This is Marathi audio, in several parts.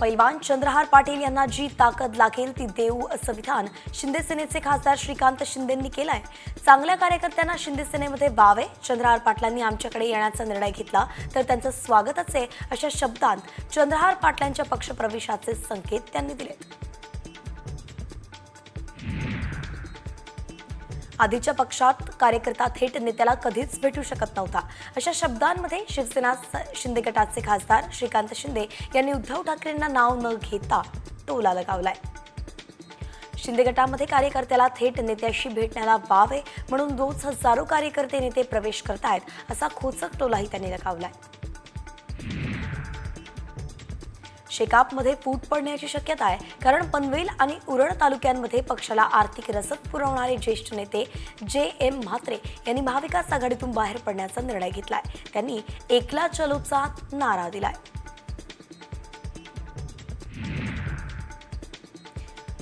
पैलवान चंद्रहार पाटील यांना जी ताकद लागेल ती देऊ असं विधान शिंदे सेनेचे खासदार श्रीकांत शिंदेंनी केलंय. चांगल्या कार्यकर्त्यांना शिंदे सेनेमध्ये वावे चंद्रहार पाटलांनी आमच्याकडे येण्याचा निर्णय घेतला तर त्यांचं स्वागतच आहे अशा शब्दांत चंद्रहार पाटलांच्या पक्षप्रवेशाचे संकेत त्यांनी दिलेत. आधीच्या पक्षात कार्यकर्ता थेट नेत्याला कधीच भेटू शकत नव्हता. अशा शब्दांमध्ये शिवसेना शिंदे गटाचे खासदार श्रीकांत शिंदे यांनी उद्धव ठाकरेंना नाव न घेता टोला लगावलाय. शिंदे गटामध्ये कार्यकर्त्याला थेट नेत्याशी भेटण्याला वाव आहे म्हणून रोज हजारो कार्यकर्ते नेते प्रवेश करतायत असा खोचक टोलाही त्यांनी लगावलाय. शेकापमध्ये फूट पडण्याची शक्यता आहे. कारण पनवेल आणि उरण तालुक्यांमध्ये पक्षाला आर्थिक रसद पुरवणारे ज्येष्ठ नेते जे एम म्हात्रे यांनी महाविकास आघाडीतून बाहेर पडण्याचा निर्णय घेतलाय. त्यांनी एकला चलोचा नारा दिलाय.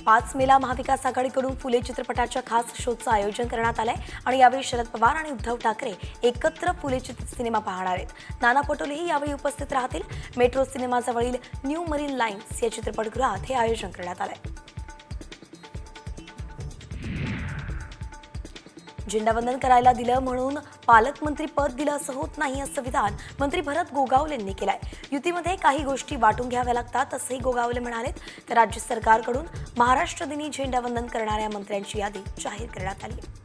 पाच मेला महाविकास आघाडीकडून फुले चित्रपटाच्या खास शोचं आयोजन करण्यात आलंय आणि यावेळी शरद पवार आणि उद्धव ठाकरे एकत्र फुले चित्र सिनेमा पाहणार आहेत. नाना पटोलेही यावेळी उपस्थित राहतील. मेट्रो सिनेमाजवळील न्यू मरीन लाईन्स या चित्रपटगृहात हे आयोजन करण्यात आलंय. झेंडावंदन करायला दिलं म्हणून पालकमंत्री पद दिलं असं होत नाही असं विधान मंत्री भरत गोगावलेंनी केलंय. युतीमध्ये काही गोष्टी वाटून घ्याव्या लागतात असंही गोगावले म्हणालेत. तर राज्य सरकारकडून महाराष्ट्र दिनी झेंडावंदन करणाऱ्या मंत्र्यांची यादी जाहीर करण्यात आली आहे.